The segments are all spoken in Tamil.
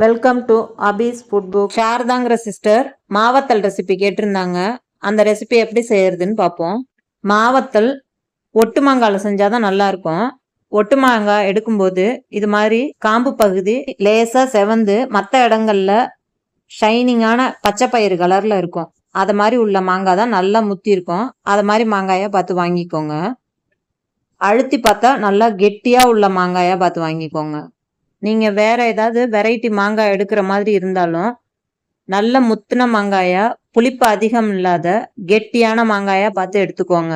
Welcome to Abis food book சாரதாங்கிற sister மாவத்தல் ரெசிபி கேட்டிருந்தாங்க. அந்த ரெசிபி எப்படி செய்யறதுன்னு பார்ப்போம் மாவத்தல் ஒட்டு மாங்காயில் செஞ்சாதான் நல்லா இருக்கும் ஒட்டு மாங்காய் எடுக்கும்போது இது மாதிரி காம்பு பகுதி லேசாக செவந்து மற்ற இடங்கள்ல ஷைனிங்கான பச்சை பயிறு கலரில் இருக்கும். அது மாதிரி உள்ள மாங்காய் தான் நல்லா முத்தி இருக்கும் அது மாதிரி மாங்காயை பார்த்து வாங்கிக்கோங்க. அழுத்தி பார்த்தா நல்லா கெட்டியாக உள்ள மாங்காயாக பார்த்து வாங்கிக்கோங்க. நீங்கள் வேற ஏதாவது வெரைட்டி மாங்காய் எடுக்கிற மாதிரி இருந்தாலும் நல்ல முத்தின மாங்காயா புளிப்பு அதிகம் இல்லாத கெட்டியான மாங்காயா பார்த்து எடுத்துக்கோங்க.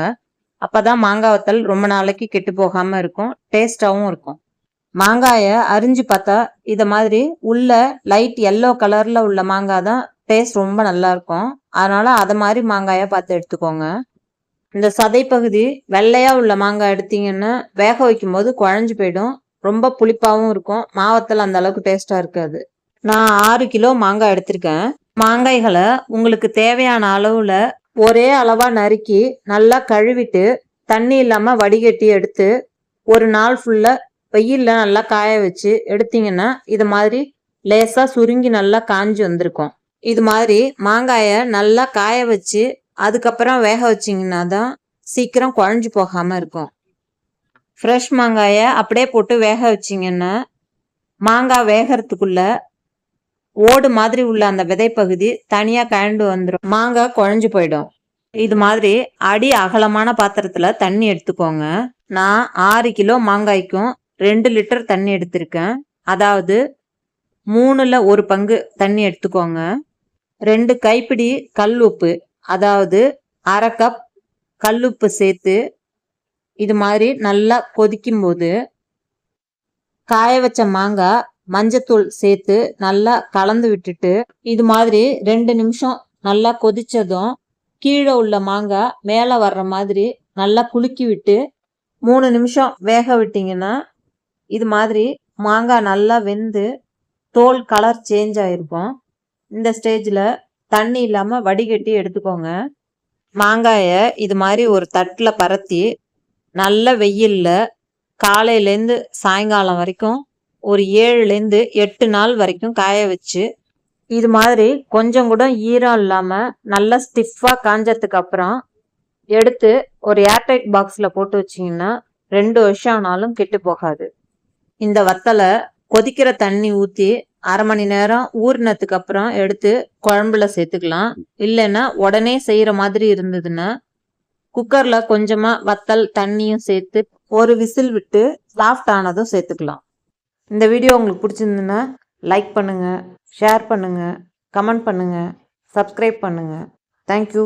அப்பதான் மாங்காய் வத்தல் ரொம்ப நாளைக்கு கெட்டு போகாம இருக்கும் டேஸ்டாகவும் இருக்கும். மாங்காயை அரிஞ்சு பார்த்தா இத மாதிரி உள்ள லைட் எல்லோ கலர்ல உள்ள மாங்காய் தான் டேஸ்ட் ரொம்ப நல்லா இருக்கும். அதனால அதை மாதிரி மாங்காயா பார்த்து எடுத்துக்கோங்க. இந்த சதை பகுதி வெள்ளையா உள்ள மாங்காய் எடுத்தீங்கன்னா வேக வைக்கும் போது குழஞ்சு போயிடும். ரொம்ப புளிப்பாகவும் இருக்கும். மாவத்தில் அந்த அளவுக்கு இருக்காது. நான் ஆறு கிலோ மாங்காய் எடுத்திருக்கேன். மாங்காய்களை உங்களுக்கு தேவையான அளவில் ஒரே அளவாக நறுக்கி நல்லா கழுவிட்டு தண்ணி இல்லாமல் வடிகட்டி எடுத்து ஒரு நாள் ஃபுல்லாக வெயிலில் நல்லா காய வச்சு எடுத்தீங்கன்னா இது மாதிரி லேசாக சுருங்கி நல்லா காஞ்சி வந்திருக்கும். இது மாதிரி மாங்காயை நல்லா காய வச்சு அதுக்கப்புறம் வேக வச்சிங்கன்னா தான் சீக்கிரம் குழஞ்சு போகாமல் இருக்கும். ஃப்ரெஷ் மாங்காயை அப்படியே போட்டு வேக வச்சிங்கன்னா மாங்காய் வேகிறதுக்குள்ள ஓடு மாதிரி உள்ள அந்த விதைப்பகுதி தனியாக கழண்டு வந்துடும் மாங்காய் குழஞ்சு போயிடும். இது மாதிரி அடி அகலமான பாத்திரத்தில் தண்ணி எடுத்துக்கோங்க. நான் ஆறு கிலோ மாங்காய்க்கும் ரெண்டு லிட்டர் தண்ணி எடுத்திருக்கேன். அதாவது மூணில் ஒரு பங்கு தண்ணி எடுத்துக்கோங்க. ரெண்டு கைப்பிடி கல் உப்பு அதாவது அரை கப் கல்லுப்பு சேர்த்து இது மாதிரி நல்லா கொதிக்கும் போது காய வச்ச மாங்காய் மஞ்சத்தூள் சேர்த்து நல்லா கலந்து விட்டுட்டு இது மாதிரி ரெண்டு நிமிஷம் நல்லா கொதிச்சதும் கீழே உள்ள மாங்காய் மேலே வர்ற மாதிரி நல்லா குலுக்கி விட்டு மூணு நிமிஷம் வேக விட்டிங்கன்னா இது மாதிரி மாங்காய் நல்லா வெந்து தோல் கலர் சேஞ்ச் ஆகிருக்கும் இந்த ஸ்டேஜில் தண்ணி இல்லாமல் வடிகட்டி எடுத்துக்கோங்க. மாங்காயை இது மாதிரி ஒரு தட்டில் பரத்தி நல்ல வெயில்ல காலையிலேருந்து சாயங்காலம் வரைக்கும் ஒரு ஏழுலேருந்து எட்டு நாள் வரைக்கும் காய வச்சு இது மாதிரி கொஞ்சம் கூட ஈரம் இல்லாமல் நல்லா ஸ்டிஃபாக காஞ்சதுக்கு அப்புறம் எடுத்து ஒரு ஏர்டைட் பாக்ஸில் போட்டு வச்சிங்கன்னா ரெண்டு வருஷம் ஆனாலும் கெட்டு போகாது. இந்த வத்தலை கொதிக்கிற தண்ணி ஊற்றி அரை மணி நேரம் ஊறினதுக்கு அப்புறம் எடுத்து குழம்புல சேர்த்துக்கலாம். இல்லைன்னா உடனே செய்கிற மாதிரி இருந்ததுன்னா குக்கரில் கொஞ்சமாக வத்தல் தண்ணியும் சேர்த்து ஒரு விசில் விட்டு சாஃப்ட் ஆனதும் சேர்த்துக்கலாம். இந்த வீடியோ உங்களுக்கு பிடிச்சிருந்துன்னா லைக் பண்ணுங்கள் ஷேர் பண்ணுங்கள் கமெண்ட் பண்ணுங்கள் சப்ஸ்கிரைப் பண்ணுங்கள் தேங்க்யூ